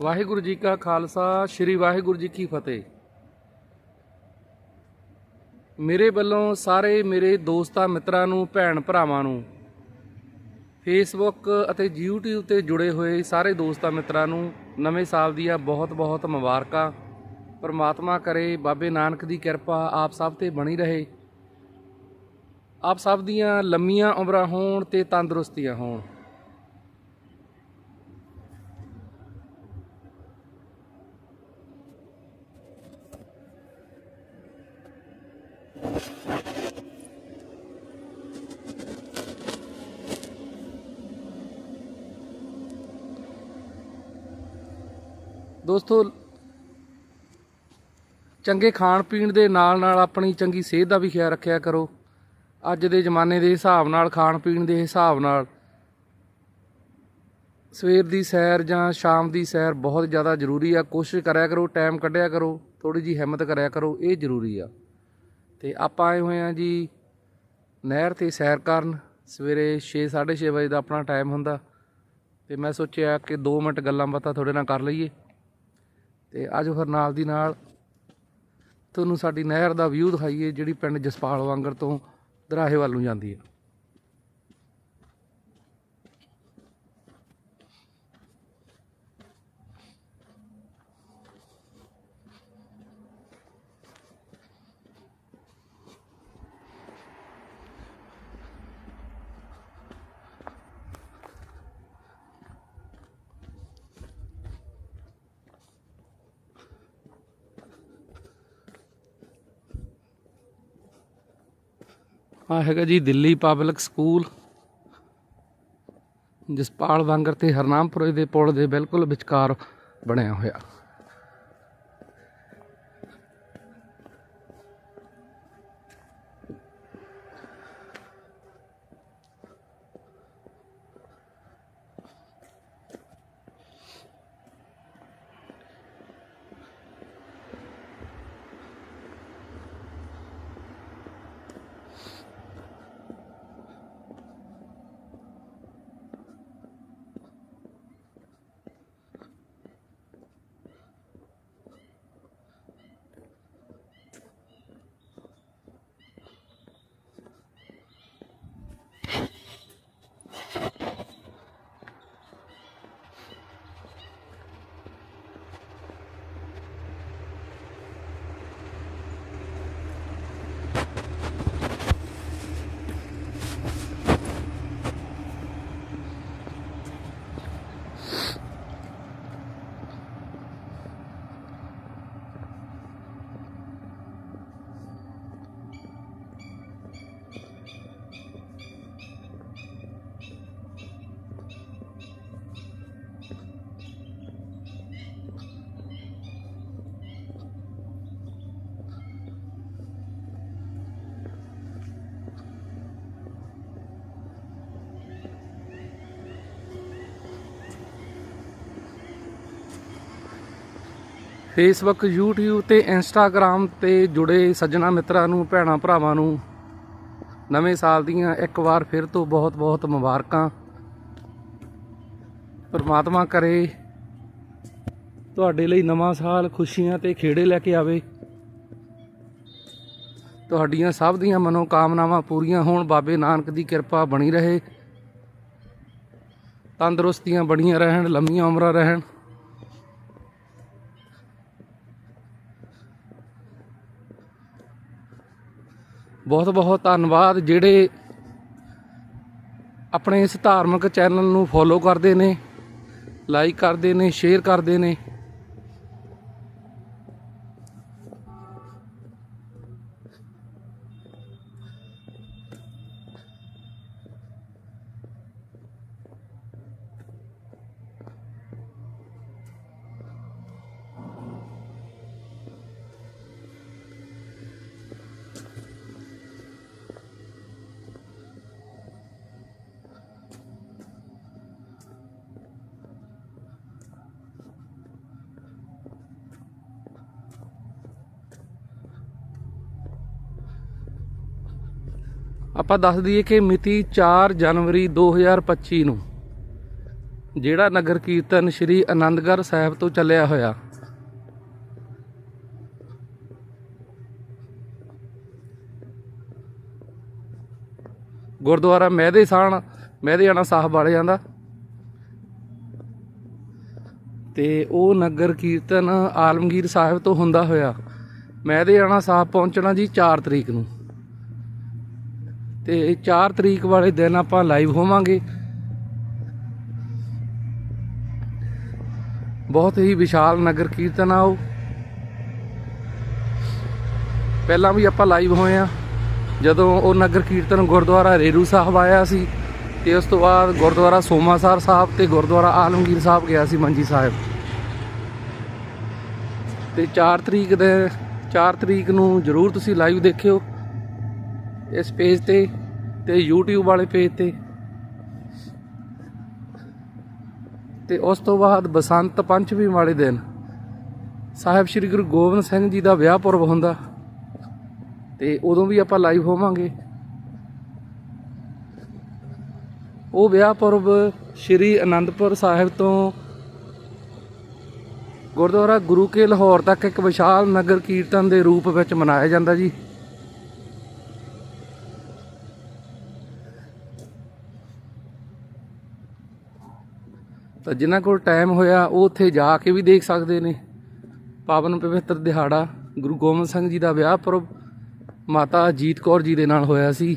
ਵਾਹਿਗੁਰੂ ਜੀ ਕਾ ਖਾਲਸਾ, ਸ੍ਰੀ ਵਾਹਿਗੁਰੂ ਜੀ ਕੀ ਫਤਿਹ। ਮੇਰੇ ਵੱਲੋਂ ਸਾਰੇ ਮੇਰੇ ਦੋਸਤਾਂ, ਮਿੱਤਰਾਂ ਨੂੰ, ਭੈਣ ਭਰਾਵਾਂ ਨੂੰ ਫੇਸਬੁੱਕ ਅਤੇ YouTube ਤੇ ਜੁੜੇ ਹੋਏ ਸਾਰੇ ਦੋਸਤਾਂ, ਮਿੱਤਰਾਂ ਨੂੰ ਨਵੇਂ ਸਾਲ ਦੀਆਂ ਬਹੁਤ-ਬਹੁਤ ਮੁਬਾਰਕਾਂ। ਪਰਮਾਤਮਾ ਕਰੇ, ਬਾਬੇ ਨਾਨਕ ਦੀ ਕਿਰਪਾ ਆਪ ਸਭ ਤੇ ਬਣੀ ਰਹੇ। ਆਪ ਸਭ ਦੀਆਂ ਲੰਮੀਆਂ ਉਮਰਾਂ ਹੋਣ ਤੇ ਤੰਦਰੁਸਤੀਆਂ ਹੋਣ। ਦੋਸਤੋ, ਚੰਗੇ ਖਾਣ ਪੀਣ ਦੇ ਨਾਲ ਨਾਲ ਆਪਣੀ ਚੰਗੀ ਸਿਹਤ ਦਾ ਵੀ ਖਿਆਲ ਰੱਖਿਆ ਕਰੋ। ਅੱਜ ਦੇ ਜ਼ਮਾਨੇ ਦੇ ਹਿਸਾਬ ਨਾਲ, ਖਾਣ ਪੀਣ ਦੇ ਹਿਸਾਬ ਨਾਲ ਸਵੇਰ ਦੀ ਸੈਰ ਜਾਂ ਸ਼ਾਮ ਦੀ ਸੈਰ ਬਹੁਤ ਜ਼ਿਆਦਾ ਜ਼ਰੂਰੀ ਆ। ਕੋਸ਼ਿਸ਼ ਕਰਿਆ ਕਰੋ, ਟਾਈਮ ਕੱਢਿਆ ਕਰੋ ਥੋੜੀ ਜੀ ਹਿੰਮਤ ਕਰਿਆ ਕਰੋ, ਇਹ ਜ਼ਰੂਰੀ ਆ। ਤੇ ਆਪਾਂ ਆਏ ਹੋਏ ਆ ਜੀ ਨਹਿਰ ਤੇ ਸੈਰ ਕਰਨ। ਸਵੇਰੇ 6:30 ਵਜੇ ਦਾ ਆਪਣਾ ਟਾਈਮ ਹੁੰਦਾ। ਤੇ ਮੈਂ ਸੋਚਿਆ ਕਿ 2 ਮਿੰਟ ਗੱਲਾਂ ਬਾਤਾਂ ਤੁਹਾਡੇ ਨਾਲ ਕਰ ਲਈਏ। ਤੇ ਅੱਜ ਫਿਰ ਨਾਲ ਦੀ ਨਾਲ ਤੁਹਾਨੂੰ ਸਾਡੀ ਨਹਿਰ ਦਾ ਵਿਊ ਦਿਖਾਈਏ, ਜਿਹੜੀ ਪਿੰਡ ਜਸਪਾਲ ਵਾਂਗਰ ਤੋਂ ਦਰਾਹੇ ਵੱਲ ਨੂੰ ਜਾਂਦੀ ਹੈ। ਆ ਹੈਗਾ ਜੀ ਦਿੱਲੀ ਪਬਲਿਕ ਸਕੂਲ, ਜਸਪਾਲ ਵਾਂਗਰ ਤੇ ਹਰਨਾਮਪੁਰ ਦੇ ਪੁਲ ਦੇ ਬਿਲਕੁਲ ਵਿਚਕਾਰ ਬਣਿਆ ਹੋਇਆ। ਫੇਸਬੁੱਕ YouTube ਤੇ Instagram ਤੇ ਜੁੜੇ ਸੱਜਣਾ ਮਿੱਤਰਾਂ ਨੂੰ, ਭੈਣਾ ਭਰਾਵਾਂ ਨੂੰ, ਨਵੇਂ ਸਾਲ ਦੀਆਂ ਇੱਕ ਵਾਰ ਫਿਰ ਤੋਂ ਬਹੁਤ-ਬਹੁਤ ਮੁਬਾਰਕਾਂ। ਪਰਮਾਤਮਾ ਕਰੇ ਤੁਹਾਡੇ ਲਈ ਨਵਾਂ ਸਾਲ ਖੁਸ਼ੀਆਂ ਤੇ ਖੇੜੇ ਲੈ ਕੇ ਆਵੇ। ਤੁਹਾਡੀਆਂ ਸਭ ਦੀਆਂ ਮਨੋ ਕਾਮਨਾਵਾਂ ਪੂਰੀਆਂ ਹੋਣ, ਬਾਬੇ ਨਾਨਕ ਦੀ ਕਿਰਪਾ ਬਣੀ ਰਹੇ। ਤੰਦਰੁਸਤੀਆਂ ਬਣੀਆਂ ਰਹਿਣ, ਲੰਮੀਆਂ ਉਮਰਾਂ ਰਹਿਣ। ਬਹੁਤ ਬਹੁਤ ਧੰਨਵਾਦ ਜਿਹੜੇ ਆਪਣੇ ਇਸ ਧਾਰਮਿਕ ਚੈਨਲ ਨੂੰ ਫੋਲੋ ਕਰਦੇ ਨੇ ਲਾਈਕ ਕਰਦੇ ਨੇ ਸ਼ੇਅਰ ਕਰਦੇ ਨੇ। ਆਪਾਂ ਦੱਸ ਦਈਏ ਕਿ ਮਿਤੀ 4 ਜਨਵਰੀ 2025 ਨੂੰ ਜਿਹੜਾ ਨਗਰ ਕੀਰਤਨ ਸ੍ਰੀ ਆਨੰਦਗੜ੍ਹ ਸਾਹਿਬ ਤੋਂ ਚੱਲਿਆ ਹੋਇਆ, ਗੁਰਦੁਆਰਾ ਮਹਿਦੇ ਸਾਣ ਮਹਿਦੇਆਣਾ ਸਾਹਿਬ ਵਾਲੇ ਜਾਂਦਾ। ਤੇ ਉਹ ਨਗਰ ਕੀਰਤਨ ਆਲਮਗੀਰ ਸਾਹਿਬ ਤੋਂ ਹੁੰਦਾ ਹੋਇਆ। ਮਹਿਦੇਆਣਾ ਸਾਹਿਬ ਪਹੁੰਚਣਾ ਜੀ 4 ਤਰੀਕ ਨੂੰ। ਤੇ 4 ਤਰੀਕ ਵਾਲੇ ਦਿਨ ਆਪਾਂ ਲਾਈਵ ਹੋਵਾਂਗੇ। ਬਹੁਤ ਹੀ ਵਿਸ਼ਾਲ ਨਗਰ ਕੀਰਤਨ ਆ ਉਹ। ਪਹਿਲਾਂ ਵੀ ਆਪਾਂ ਲਾਈਵ ਹੋਏ ਆ। ਜਦੋਂ ਉਹ ਨਗਰ ਕੀਰਤਨ ਗੁਰਦੁਆਰਾ ਰੇਰੂ ਸਾਹਿਬ ਆਇਆ ਸੀ, ਤੇ ਉਸ ਤੋਂ ਬਾਅਦ ਗੁਰਦੁਆਰਾ ਸੋਮਾਸਰ ਸਾਹਿਬ ਤੇ ਗੁਰਦੁਆਰਾ ਆਲਮਗੀਰ ਸਾਹਿਬ ਗਿਆ ਸੀ ਮੰਜੀ ਸਾਹਿਬ। ਤੇ 4 ਤਰੀਕ ਦੇ 4 ਤਰੀਕ ਨੂੰ ਜਰੂਰ ਤੁਸੀਂ ਲਾਈਵ ਦੇਖਿਓ। ਇਸ ਪੇਜ ਤੇ ਤੇ YouTube ਵਾਲੇ ਪੇਜ ਤੇ। ਤੇ ਉਸ ਤੋਂ ਬਾਅਦ ਬਸੰਤ ਪੰਚਮੀ ਵਾਲੇ ਦਿਨ, ਸਾਹਿਬ ਸ੍ਰੀ ਗੁਰੂ ਗੋਬਿੰਦ ਸਿੰਘ ਜੀ ਦਾ ਵਿਆਹ ਪੁਰਬ ਹੁੰਦਾ। ਤੇ ਉਦੋਂ ਵੀ ਆਪਾਂ ਲਾਈਵ ਹੋਵਾਂਗੇ। ਉਹ ਵਿਆਹ ਪੁਰਬ ਸ੍ਰੀ ਅਨੰਦਪੁਰ ਸਾਹਿਬ ਤੋਂ ਗੁਰਦੁਆਰਾ ਗੁਰੂ ਕੇ ਲਾਹੌਰ ਤੱਕ ਇੱਕ ਵਿਸ਼ਾਲ ਨਗਰ ਕੀਰਤਨ ਦੇ ਰੂਪ ਵਿੱਚ ਮਨਾਇਆ ਜਾਂਦਾ ਜੀ। ਤਾਂ ਜਿਨ੍ਹਾਂ ਕੋਲ ਟਾਈਮ ਹੋਇਆ, ਉਹ ਉੱਥੇ ਜਾ ਕੇ ਵੀ ਦੇਖ ਸਕਦੇ ਨੇ। ਪਾਵਨ ਪਵਿੱਤਰ ਦਿਹਾੜਾ, ਗੁਰੂ ਗੋਬਿੰਦ ਸਿੰਘ ਜੀ ਦਾ ਵਿਆਹ ਪੁਰਬ, ਮਾਤਾ ਅਜੀਤ ਕੌਰ ਜੀ ਦੇ ਨਾਲ ਹੋਇਆ ਸੀ।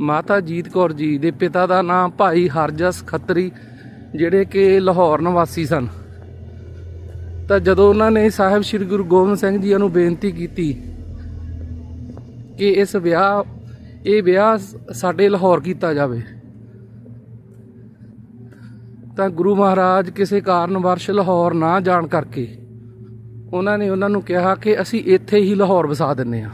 ਮਾਤਾ ਜੀਤ ਕੌਰ ਜੀ ਦੇ ਪਿਤਾ ਦਾ ਨਾਮ ਭਾਈ ਹਰਜਸ ਖੱਤਰੀ, ਜਿਹੜੇ ਕਿ ਲਾਹੌਰ ਨਿਵਾਸੀ ਸਨ। ਤਾਂ ਜਦੋਂ ਉਹਨਾਂ ਨੇ ਸਾਹਿਬ ਸ੍ਰੀ ਗੁਰੂ ਗੋਬਿੰਦ ਸਿੰਘ ਜੀ ਨੂੰ ਬੇਨਤੀ ਕੀਤੀ ਕਿ ਇਸ ਵਿਆਹ, ਇਹ ਵਿਆਹ ਸਾਡੇ ਲਾਹੌਰ ਕੀਤਾ ਜਾਵੇ, ਤਾਂ ਗੁਰੂ ਮਹਾਰਾਜ ਕਿਸੇ ਕਾਰਨ ਵਰਸ਼ ਲਾਹੌਰ ਨਾ ਜਾਣ ਕਰਕੇ ਉਹਨਾਂ ਨੇ ਉਹਨਾਂ ਨੂੰ ਕਿਹਾ ਕਿ ਅਸੀਂ ਇੱਥੇ ਹੀ ਲਾਹੌਰ ਵਸਾ ਦਿੰਨੇ ਆ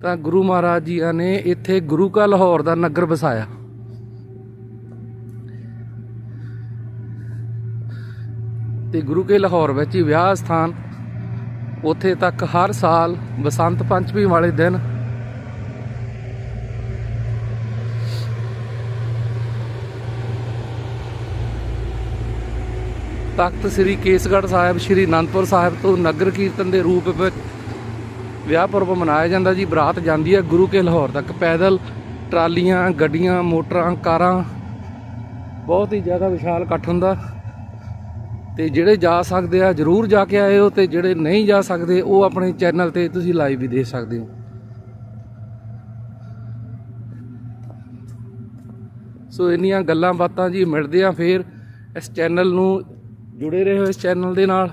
ਤਾਂ ਗੁਰੂ ਮਹਾਰਾਜ ਜੀ ਨੇ ਇੱਥੇ ਗੁਰੂ ਕਾ ਲਾਹੌਰ ਦਾ ਨਗਰ ਵਸਾਇਆ। ਤੇ ਗੁਰੂ ਕੇ ਲਾਹੌਰ ਵਿੱਚ ਹੀ ਵਿਆਹ ਸਥਾਨ। ਉੱਥੇ ਤੱਕ ਹਰ ਸਾਲ ਬਸੰਤ ਪੰਚਮੀ ਵਾਲੇ ਦਿਨ ਤਖਤ ਸ੍ਰੀ ਕੇਸਗੜ੍ਹ ਸਾਹਿਬ, ਸ੍ਰੀ ਅਨੰਦਪੁਰ ਸਾਹਿਬ ਤੋਂ ਨਗਰ ਕੀਰਤਨ ਦੇ ਰੂਪ ਵਿੱਚ ਵਿਆਹ ਪੁਰਬ ਮਨਾਇਆ ਜਾਂਦਾ ਜੀ। ਬਰਾਤ ਜਾਂਦੀ ਹੈ ਗੁਰੂ ਕੇ ਲਾਹੌਰ ਤੱਕ। ਪੈਦਲ ਟਰਾਲੀਆਂ, ਗੱਡੀਆਂ, ਮੋਟਰਾਂ, ਕਾਰਾਂ, ਬਹੁਤ ਹੀ ਜ਼ਿਆਦਾ ਵਿਸ਼ਾਲ ਇਕੱਠ ਹੁੰਦਾ। ਤੇ ਜਿਹੜੇ ਜਾ ਸਕਦੇ ਆ, ਜਰੂਰ ਜਾ ਕੇ ਆਇਓ ਤੇ ਜਿਹੜੇ ਨਹੀਂ ਜਾ ਸਕਦੇ, ਉਹ ਆਪਣੇ ਚੈਨਲ ਤੇ ਤੁਸੀਂ ਲਾਈਵ ਵੀ ਦੇਖ ਸਕਦੇ ਹੋ। ਸੋ ਇੰਨੀਆਂ ਗੱਲਾਂ ਬਾਤਾਂ ਜੀ ਮਿਲਦੇ ਆ ਫੇਰ ਇਸ ਚੈਨਲ ਨੂੰ, ਜੁੜੇ ਰਹੋ ਇਸ ਚੈਨਲ ਦੇ ਨਾਲ।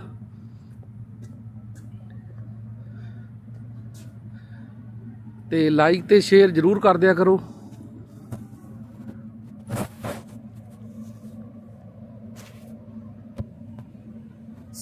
ਤੇ ਲਾਈਕ ਤੇ ਸ਼ੇਅਰ ਜਰੂਰ ਕਰ ਦਿਆ ਕਰੋ।